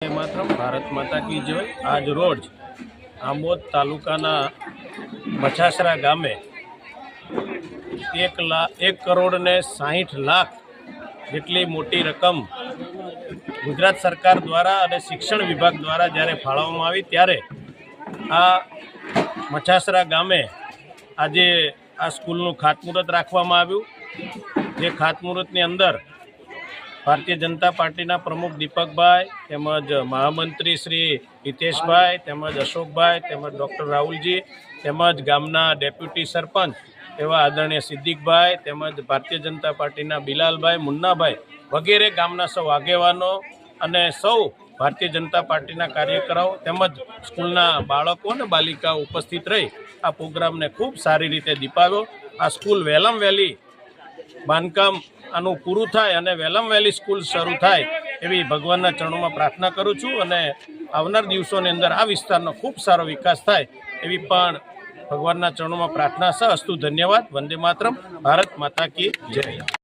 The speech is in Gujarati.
માત્ર ભારત માતા કી જય આજ રોજ આમોદ તાલુકાના મછાસરા ગામે એક લાખ એક કરોડ ને સાહીઠ લાખ જેટલી મોટી રકમ ગુજરાત સરકાર દ્વારા અને શિક્ષણ વિભાગ દ્વારા જ્યારે ફાળવવામાં આવી, ત્યારે આ મછાસરા ગામે આજે આ સ્કૂલનું ખાતમુહૂર્ત રાખવામાં આવ્યું. જે ખાતમુહૂર્તની અંદર ભારતીય જનતા પાર્ટીના પ્રમુખ દીપકભાઈ તેમજ મહામંત્રી શ્રી હિતેશભાઈ તેમજ અશોકભાઈ તેમજ ડૉક્ટર રાહુલજી તેમજ ગામના ડેપ્યુટી સરપંચ એવા આદરણીય સિદ્દીકભાઈ તેમજ ભારતીય જનતા પાર્ટીના બિલાલભાઈ મુન્નાભાઈ વગેરે ગામના સૌ આગેવાનો અને સૌ ભારતીય જનતા પાર્ટીના કાર્યકરો તેમજ સ્કૂલના બાળકો અને બાલિકાઓ ઉપસ્થિત રહી આ પ્રોગ્રામને ખૂબ સારી રીતે દીપાવ્યો. આ સ્કૂલ વેલમ વહેલી બાંધકામ આનું પૂરું થાય અને વહેલામ વહેલી સ્કૂલ શરૂ થાય એવી ભગવાનના ચરણોમાં પ્રાર્થના કરું છું અને આવનાર દિવસોની અંદર આ વિસ્તારનો ખૂબ સારો વિકાસ થાય એવી પણ ભગવાનના ચરણોમાં પ્રાર્થના છે અસ્તુ ધન્યવાદ. વંદે માતરમ. ભારત માતા કી જય.